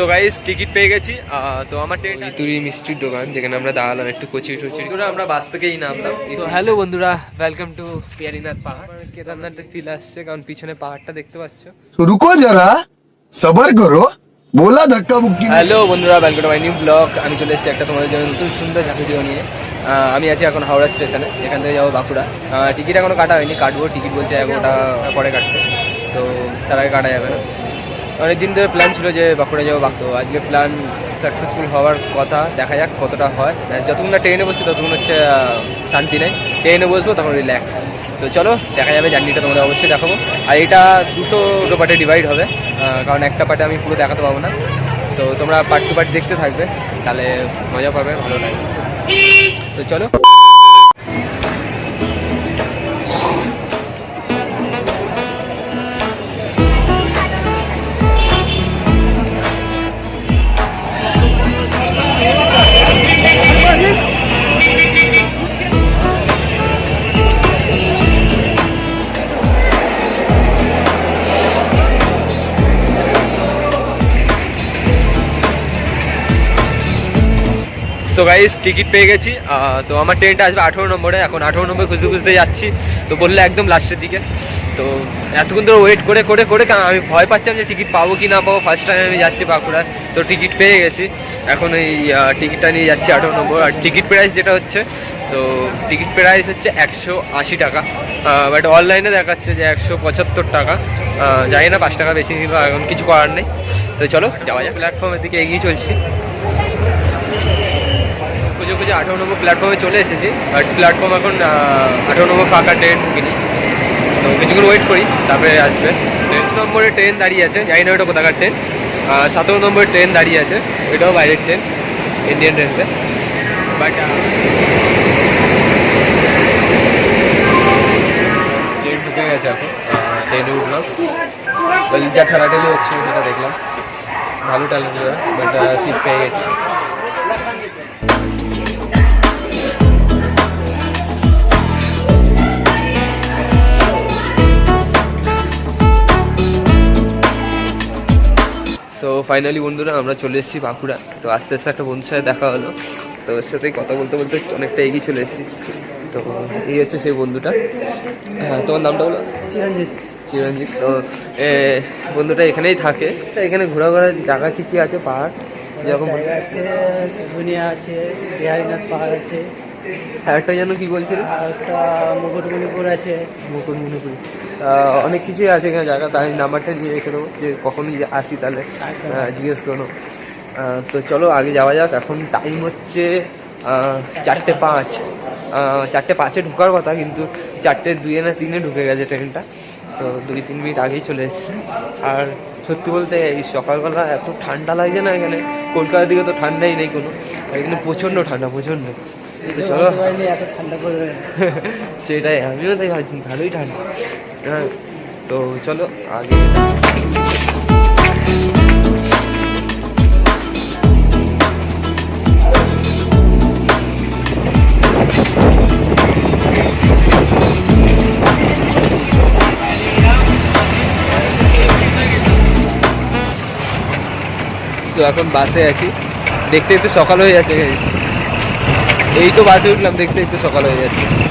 তো guys ticket পেয়ে গেছি। তো আমার ট্রেন ইতুরি মিষ্টির দোকান যেখানে আমরা দাঁড়ালাম একটু কচি করে আমরা বাস থেকেই নামলাম। তো হ্যালো বন্ধুরা ওয়েলকাম টু পিয়ারিনাথ পাহাড় কেদারনাথ ফিল আসছে কারণ পিছনে পাহাড়টা দেখতে পাচ্ছ। রুকো যারা সবার করো বলা ধাক্কা মুক্তি হ্যালো বন্ধুরা welcome to my new blog আমি চলে এসেছি একটা তোমাদের জন্য নতুন সুন্দর ভিডিও নিয়ে। আমি আছি এখন হাওড়া স্টেশনে এখান থেকে যাব বাঁকুড়া। টিকিট এখনও কাটা হয়নি কাটবো টিকিট বলছে এগারোটা পরে কাটতে তো তার আগে কাটা যাবে না। অনেকদিন ধরে প্ল্যান ছিল যে বাঁকুড়া যাব বাঁকতো আজকে প্ল্যান সাকসেসফুল হওয়ার কথা। দেখা যাক কতটা হয়। আর যতক্ষণ না ট্রেনে বসছি, ততক্ষণ হচ্ছে শান্তি নেই। ট্রেনে বসবো তখন রিল্যাক্স তো চলো, দেখা যাবে জার্নিটা তোমাদের অবশ্যই দেখাবো। আর এটা দুটো দুটো পার্টে ডিভাইড হবে। কারণ একটা পার্টে আমি পুরো দেখাতে পাবো না। তো তোমরা পার্ট টু পার্ট দেখতে থাকবে। তাহলে মজা পাবে, ভালো লাগবে। তো চলো। তো গাইস টিকিট পেয়ে গেছি। তো আমার ট্রেনটা আসবে আঠেরো নম্বরে। এখন আঠেরো নম্বরে খুঁজতে খুঁজতে যাচ্ছি। তো বললে একদম লাস্টের দিকে। তো এতক্ষণ ধরে ওয়েট করে করে করে আমি ভয় পাচ্ছিলাম যে টিকিট পাবো কি না পাবো। ফার্স্ট টাইম আমি যাচ্ছি বাঁকুড়া তো টিকিট পেয়ে গেছি। এখন এই টিকিটটা নিয়ে যাচ্ছি আঠেরো নম্বর। আর টিকিট প্রাইস যেটা হচ্ছে, তো টিকিট প্রাইস হচ্ছে একশো আশি টাকা। বাট অনলাইনে দেখাচ্ছে যে একশো পঁচাত্তর টাকা। জানি না পাঁচ টাকা বেশি নিল এখন কিছু করার নেই। তো চলো, যাওয়া যাক। প্ল্যাটফর্মের দিকে এগিয়ে চলছি। খুঁজে আঠারো নম্বর প্ল্যাটফর্মে চলে এসেছি। বাট প্ল্যাটফর্ম এখন আঠারো নম্বর ফাঁকা ট্রেন ঢুকিনি। তো কিছুক্ষণ ওয়েট করি, তারপরে আসবে। তেইশ নম্বরে ট্রেন দাঁড়িয়ে আছে, জানি না ওটা কোথাকার ট্রেন সতেরো নম্বরে ট্রেন দাঁড়িয়ে আছে, এটাও বাইরের train Indian railway but train ঢুকে গেছে এখন। ট্রেনে উঠলাম। যা ঠেলাঠেলি হচ্ছে, সেটা দেখলাম। ভালো ঠেলাঠেলি বাট সিট পেয়ে গেছি। তো ফাইনালি বন্ধুরা আমরা চলে এসেছি বাঁকুড়া। তো আস্তে আস্তে একটা বন্ধুর সাথে দেখা হলো। তো ওর সাথে কথা বলতে বলতে অনেকটা এগিয়ে চলে এসেছি। তো এই হচ্ছে সেই বন্ধুটা। হ্যাঁ তোমার নামটা বলো? চিরঞ্জিত। চিরঞ্জিত। তো এ, বন্ধুটা এখানেই থাকে। তা এখানে ঘোরাঘোরার জায়গা কি কি আছে? পাহাড়? যেরকম আছে আছে পাহাড় আছে। আরেকটা যেন কি বলছিল? একটা মুকুটমণিপুর আছে। মুকুটমণিপুর। অনেক কিছুই আছে এখানে জায়গা তাই নাম্বারটা নিয়ে রেখে দেবো যে কখনই যে আসি তাহলে জিজ্ঞেস করো তো চলো আগে যাওয়া যাক। এখন টাইম হচ্ছে চারটে পাঁচ। চারটে পাঁচে ঢোকার কথা কিন্তু চারটে দুয়ে না তিনে ঢুকে গেছে ট্রেনটা। তো দুই তিন মিনিট আগেই চলে এসেছে। আর সত্যি বলতে এই সকালবেলা এত ঠান্ডা লাগছে না এখানে। কলকাতার দিকে তো ঠান্ডাই নেই কোনো এখানে প্রচণ্ড ঠান্ডা প্রচণ্ড। চলো। সেটাই আমিও তাই ভাবছি ভালোই ঠান্ডা। হ্যাঁ তো চলো আগে এখন বাসে আছি। দেখতে একটু সকাল হয়ে যাচ্ছে। এই তো বাসে উঠলাম দেখতে একটু সকাল হয়ে যাচ্ছে।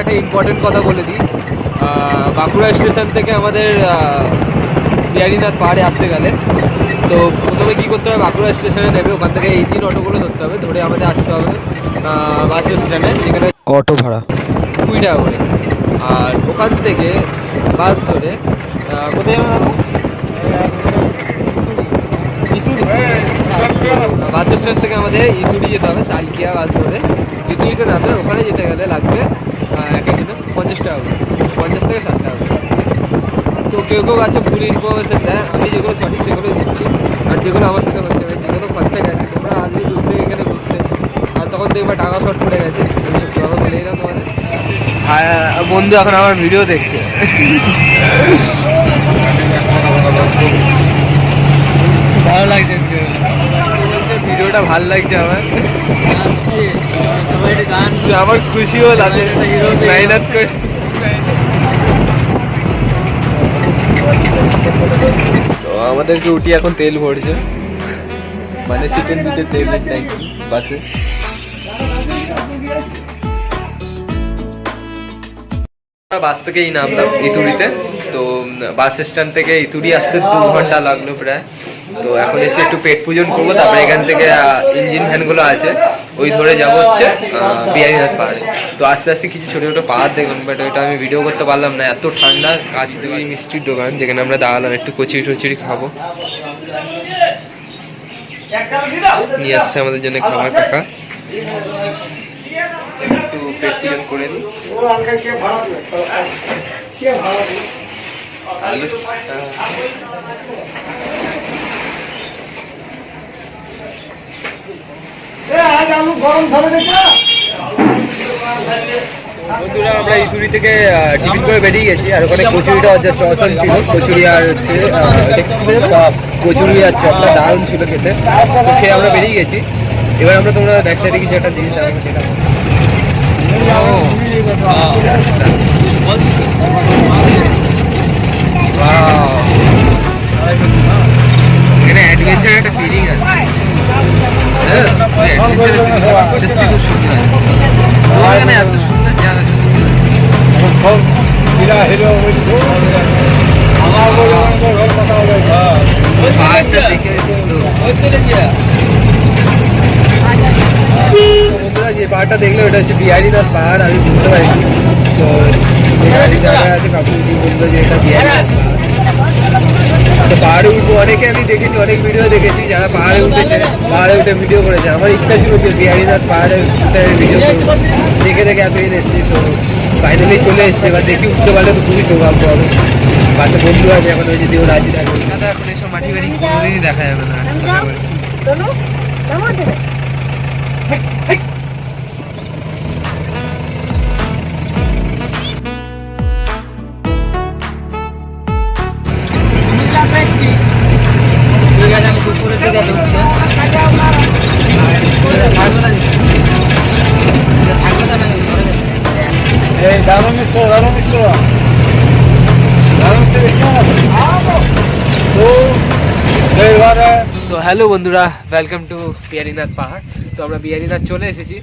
একটা ইম্পর্টেন্ট কথা বলে দিই। বাঁকুড়া স্টেশন থেকে আমাদের বিহারীনাথ পাহাড়ে আসতে গেলে। তো প্রথমে কী করতে হবে? বাঁকুড়া স্টেশনে নেবে ওখান থেকে এই তিন অটোগুলো ধরতে হবে ধরে আমাদের আসতে হবে বাস স্ট্যান্ডে যেখানে অটো ভাড়া। কুড়ি টাকা করে। আর ওখান থেকে বাস ধরে কোথায় বাস স্ট্যান্ড থেকে আমাদের ইতুড়ি যেতে হবে সালকিয়া বাস ধরে। ইতুড়িতে নামবে ওখানে যেতে গেলে লাগবে এক একজনে পঞ্চাশ টাকা করে। পঞ্চাশ থেকে ষাট টাকা করে। তো কেউ কেউ আছে ভুল ইনফরমেশন দেয় আমি যেগুলো সঠিক সেগুলো দিচ্ছি আর যেগুলো আমার সাথে হচ্ছে ভাই যেগুলো খরচা গেছে, তোমরা আজকে দূর থেকে এখানে ঘুরতে, আর তখন দেখবে টাকা শর্ট পড়ে গেছে। আমি সত্যি কথা বলে দিলাম তোমাদের। বন্ধু এখন আমার ভিডিও দেখছে। ভালো লাগছে ভিডিওটা ভালো লাগছে আমার। আমার খুশি হল তো আমাদেরকে উঠি এখন তেল ভরছে। মানে সিটের নিচে তেল ট্যাঙ্কি বাসে। বাস থেকেই নামলাম ইতুড়িতে তো বাস স্ট্যান্ড থেকে ইতুড়ি আসতে দু ঘণ্টা লাগল প্রায়। তো এখন এসে একটু পেট পূজন করব, তারপরে এখান থেকে ইঞ্জিন ভ্যানগুলো আছে, ওই ধরে যাব হচ্ছে বিহারীনাথ পাহাড়ে। তো আস্তে আস্তে কিছু ছোটো ছোটো পাহাড় দেখলাম বাট ওইটা আমি ভিডিও করতে পারলাম না, এত ঠান্ডা কাছ থেকে মিষ্টির দোকান, যেখানে আমরা দাঁড়ালাম, একটু কচুরি টচুরি খাব। নিয়ে আসছে আমাদের জন্য খাবার কাকা একটু পেট পূজন করে নিই। বন্ধুরা আমরা ইতুরি থেকে টিফিন করে বেরিয়ে গেছি আর ওখানে কচুরিটা জাস্ট অসম ছিল কচুরি আর হচ্ছে? কচুরি আর চপটা দারুণ ছিল খেতে তো খেয়ে আমরা বেরিয়ে গেছি এবার আমরা তোমরা ব্যাক সাইডে কিছু একটা জিনিস দেখাবো সেটা Wow. এখানে অ্যাডভেঞ্চার একটা ফিলিং আছে। হ্যাঁ, সত্যি খুব সুন্দর এখানে এত সুন্দর জায়গা পাহাড়টা দেখে যে পাহাড়টা দেখলে ওটা হচ্ছে বিহারীনাথ পাহাড় আমি বুঝতে পারিনি। তো পাহাড়ে উঠবো অনেকে আমি দেখেছি অনেক ভিডিও দেখেছি যারা পাহাড়ে উঠেছে পাহাড়ে উঠে ভিডিও করেছে আমার ইচ্ছা ছিল যে বিহারীনাথ পাহাড়ে উঠে ভিডিও দেখে দেখে এতদিন এসেছি তো ফাইনালি চলে এসেছে এবার দেখি উঠতে পারলে তো খুবই সৌভাগ্য হবে পাশে বন্ধু আছে এখন ওই যদি ও রাজি থাকে দাদা এখন এসব মাটি বাড়ি কোনোদিনই দেখা যাবে না তো হ্যালো বন্ধুরা। ওয়েলকাম টু বিহারীনাথ পাহাড় তো আমরা বিহারীনাথ চলে এসেছি।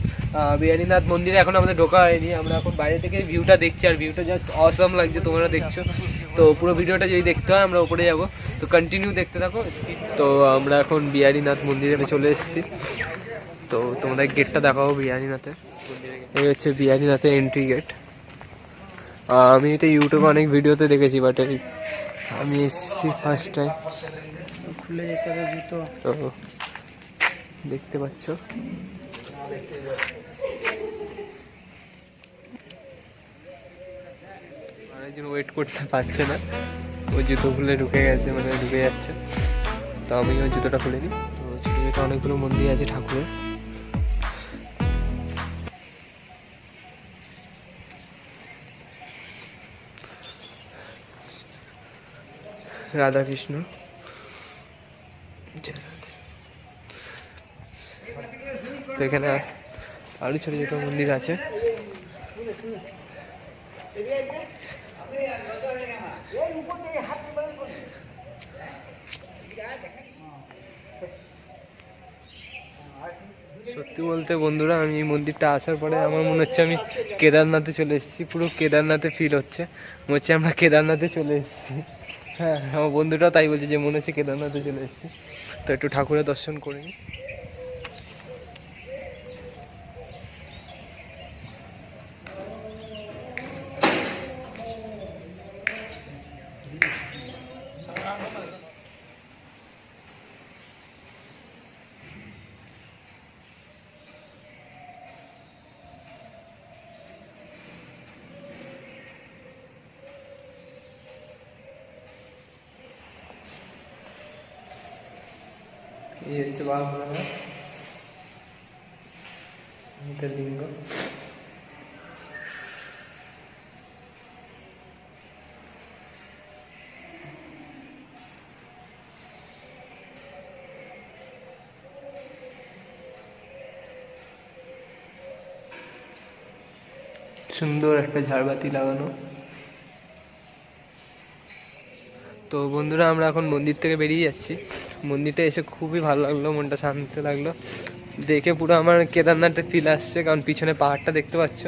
বিহারীনাথ মন্দিরে এখন আমাদের ঢোকা হয়নি। আমরা এখন বাইরে থেকে ভিউটা দেখছি, আর ভিউটা জাস্ট অসম লাগছে তোমরা দেখছ। তো পুরো ভিডিওটা যদি দেখতে হয়, আমরা উপরে যাব। তো কন্টিনিউ দেখতে থাকো। তো আমরা এখন বিহারীনাথ মন্দিরে চলে এসেছি। তো তোমাদের গেটটা দেখাবো বিহারীনাথে এই হচ্ছে বিহারীনাথের এন্ট্রি গেট আমি এটা ইউটিউবে অনেক ভিডিওতে দেখেছি বাট আমি এসেছি ফার্স্ট টাইম খুলে তো দেখতে পাচ্ছ। আরেকজন ওয়েট করতে পারছে না। ও জুতো খুলে ঢুকে গেছে মানে ঢুকে যাচ্ছে। তো আমি ওই জুতোটা খুলে দিই তো ছোটো অনেকগুলো মন্দির আছে ঠাকুরের। রাধাকৃষ্ণ। তো এখানে আরও ছোট ছোট মন্দির আছে। সত্যি বলতে বন্ধুরা, আমি এই মন্দিরটা আসার পরে আমার মনে হচ্ছে আমি কেদারনাথে চলে এসেছি, পুরো কেদারনাথে ফিল হচ্ছে। মনে হচ্ছে আমরা কেদারনাথে চলে এসেছি। হ্যাঁ আমার বন্ধুটাও তাই বলছে যে মনে হচ্ছে কেদারনাথে চলে এসেছি। তো একটু ঠাকুরের দর্শন করে নিই এই হচ্ছে বাঘ এটা লিঙ্গ সুন্দর একটা ঝাড়বাতি লাগানো। তো বন্ধুরা, আমরা এখন মন্দির থেকে বেরিয়ে যাচ্ছি। মন্দিরটা এসে খুবই ভালো লাগল, মনটা শান্ত লাগল। দেখে পুরো আমার কেদারনাথে ফিল আসছে, কারণ পিছনে পাহাড়টা দেখতে পাচ্ছ।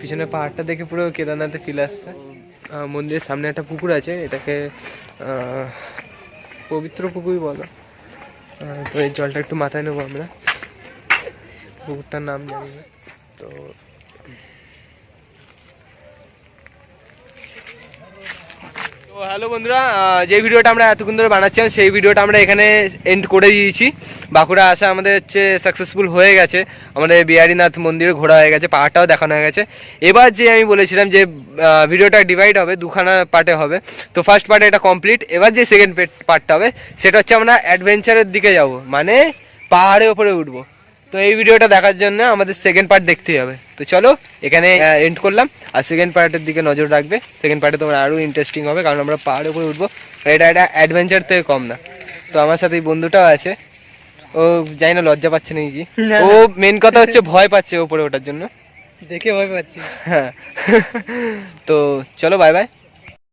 পিছনে পাহাড়টা দেখে পুরো কেদারনাথে ফিল আসছে। মন্দিরের সামনে একটা পুকুর আছে, এটাকে পবিত্র পুকুরই বলো। তো এই জলটা একটু মাথায় নেব আমরা। পুকুরটার নাম জানি না। তো হ্যালো বন্ধুরা যে ভিডিওটা আমরা এতক্ষণ ধরে বানাচ্ছিলাম, সেই ভিডিওটা আমরা এখানে এন্ড করে দিয়েছি। বাঁকুড়া আসা আমাদের হচ্ছে সাকসেসফুল হয়ে গেছে। আমাদের বিহারীনাথ মন্দিরে ঘোরা হয়ে গেছে, পাহাড়টাও দেখানো হয়ে গেছে। এবার যে আমি বলেছিলাম যে ভিডিওটা ডিভাইড হবে, দুখানা পার্টে হবে। তো ফার্স্ট পার্টে এটা কমপ্লিট এবার যে সেকেন্ড পার্টটা হবে, সেটা হচ্ছে আমরা অ্যাডভেঞ্চারের দিকে যাব। মানে পাহাড়ের ওপরে উঠবো। তো এই ভিডিওটা দেখার জন্য আমাদের সেকেন্ড পার্ট দেখতেই হবে। তো চলো এখানে এন্ড করলাম। আর সেকেন্ড পার্টের দিকে নজর রাখবে। সেকেন্ড পার্টে তোমার আরও ইন্টারেস্টিং হবে কারণ আমরা পাহাড়ের উপরে উঠবো। এটা একটা অ্যাডভেঞ্চার থেকে কম না। তো আমার সাথে এই বন্ধুটাও আছে। ও জানি না লজ্জা পাচ্ছে নাকি না, ও মেন কথা হচ্ছে ভয় পাচ্ছে ওপরে ওঠার জন্য। দেখে ভয় পাচ্ছি। হ্যাঁ। তো চলো বাই বাই